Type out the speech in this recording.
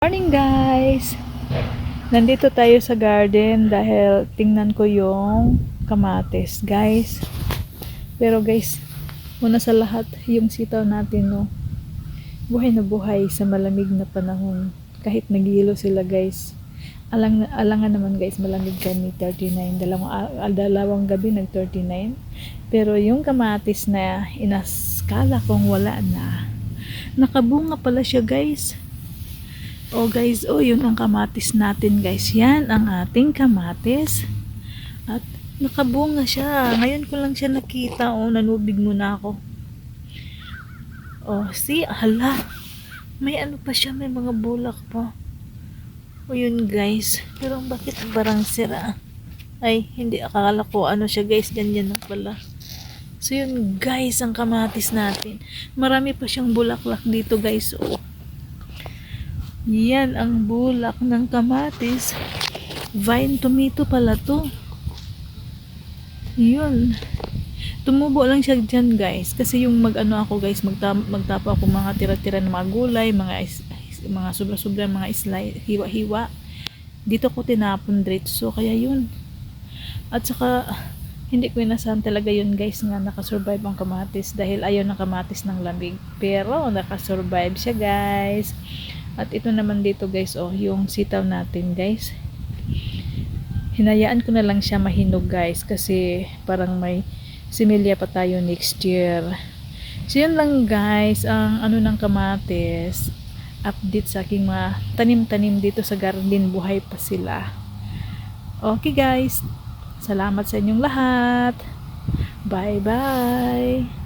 Morning guys! Nandito tayo sa garden dahil tingnan ko yung kamatis guys. Pero guys, una sa lahat yung sitaw natin no. Buhay na buhay sa malamig na panahon. Kahit nagilo sila guys. Alang, alangan naman guys, malamig kami 39. Dalawang, dalawang gabi nag 39. Pero yung kamatis na inaskala kong wala na. Nakabunga pala siya guys. Oh guys, oh yun ang kamatis natin guys. Yan ang ating kamatis. At nakabunga siya. Ngayon ko lang siya nakita. Oh, nanubig muna ako. Oh, see, hala. May ano pa siya, may mga bulak pa. Oh yun guys. Pero bakit parang sira? Ay, hindi akala ko ano siya guys. Ganyan na pala. So yun guys, ang kamatis natin. Marami pa siyang bulaklak dito guys. Oh. Yan ang bulak ng kamatis. Vine tomato pala to. Yun. Tumubo lang siya dyan guys. Kasi yung mag-ano ako guys, magta magtapa ako mga tira-tira ng mga gulay, mga mga sobra-sobra, mga islay, hiwa-hiwa. Dito ko tinapon diretso. Kaya yun. At saka, hindi ko inasahan talaga yun guys nga nakasurvive ang kamatis dahil ayaw ng kamatis ng lamig. Pero nakasurvive siya guys. At ito naman dito guys, oh, yung sitaw natin guys. Hinayaan ko na lang siya mahinog guys kasi parang may similya pa tayo next year. So yun lang guys, ang ano ng kamatis, update sa aking mga tanim-tanim dito sa garden, buhay pa sila. Okay guys, salamat sa inyong lahat. Bye bye.